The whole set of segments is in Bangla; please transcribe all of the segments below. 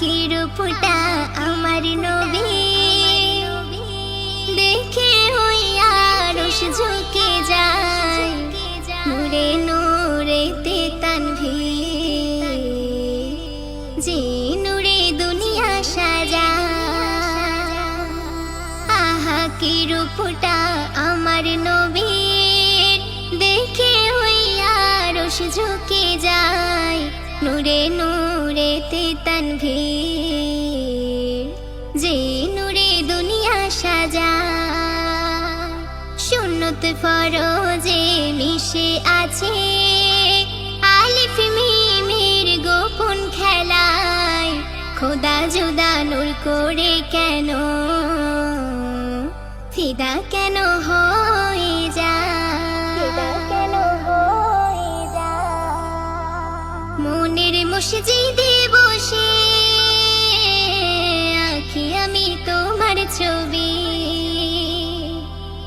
কি রূপটা আমার নবী। দেখে হইয়া রস ঝুঁকে যায়। নূরে নূরেতে তানভি যে নূরে দুনিয়া সাজা। আহা, কি রূপটা আমার নবীর। দেখে হইয়া রস ঝুঁকে যায়। নূরে নূরেতে তানভীর যে নূরে দুনিয়া সাজা, সুন্নত ফরজে মিশে আছে। আলিফ মিমের গোপন খেলায় খোদা জুদা নূর করে কেন? ফিদা কেন হয়ে? মনের মসজিদে বসে আঁকি আমি তোমার ছবি।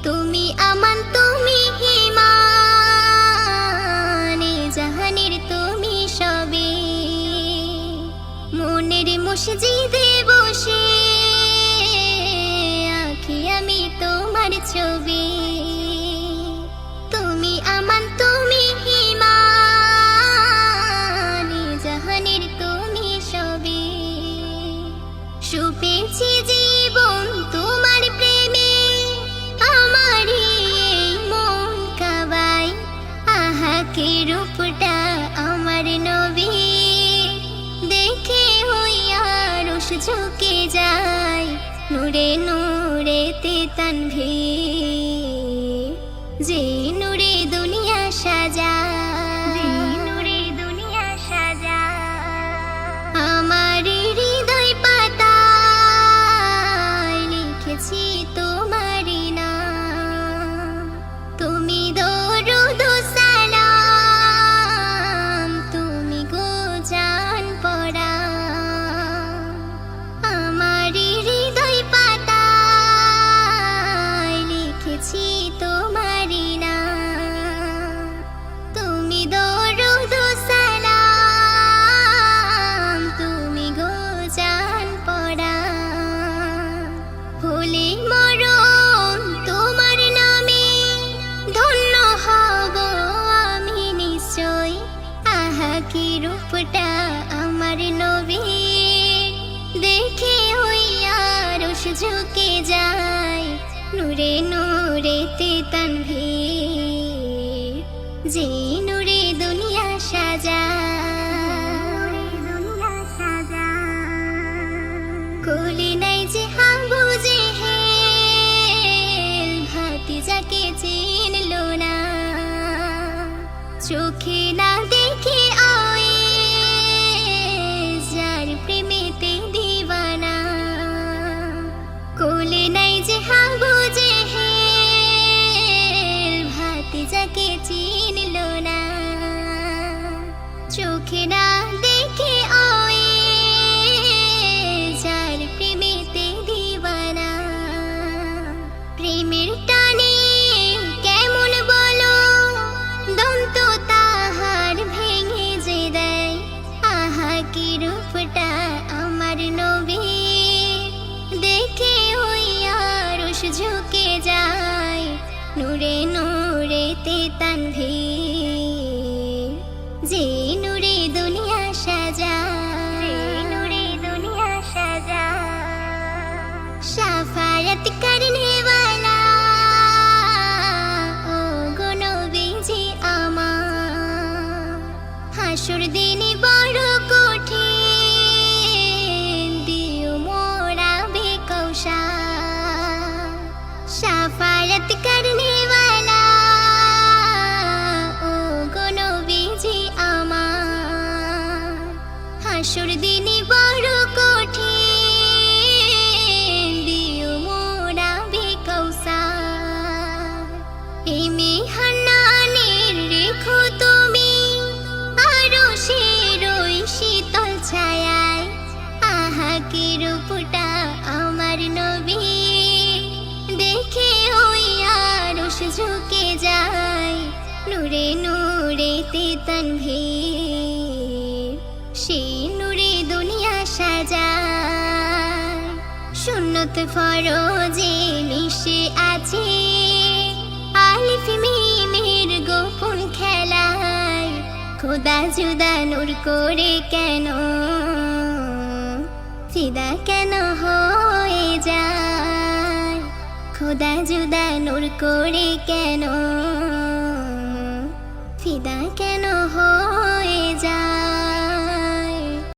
তুমি আমান, তুমি হিমানে জাহানের তুমি সবে। মনের মসজিদে বসে যায় নূরে তে তানভি যে নূরে দুনিয়া সাজা নূরে দুনিয়া সাজা। আমার হৃদয় পাতা লিখেছি রূপটা আমার নবী। দেখে হইয়া ঝুঁকে যায়, নূরে নূরেতে তানভি যে নূরে দুনিয়া সাজা নাই চোখে চোখে না হাসুর দিনে বড় কঠিন দিও মোরা বেকৌসা এমে হান্নানের রেখো তুমি, আরও রই শীতল ছায়ায়। আহা কি রূপটা আমার নবী, দেখে হইয়া রস ঝুঁকে যায়। নূরে নূরেতে তানভীর সেই নূরে দুনিয়া সাজা সুন্নত ফরজে মিশে আছে। আলিফ মিমের গোপন খেলায় খোদা জুদা নূর করে কেন? ফিদা কেন হয়ে যায়? খোদা জুদা নূর করে কেন? ফিদা কেন হয়ে যায়?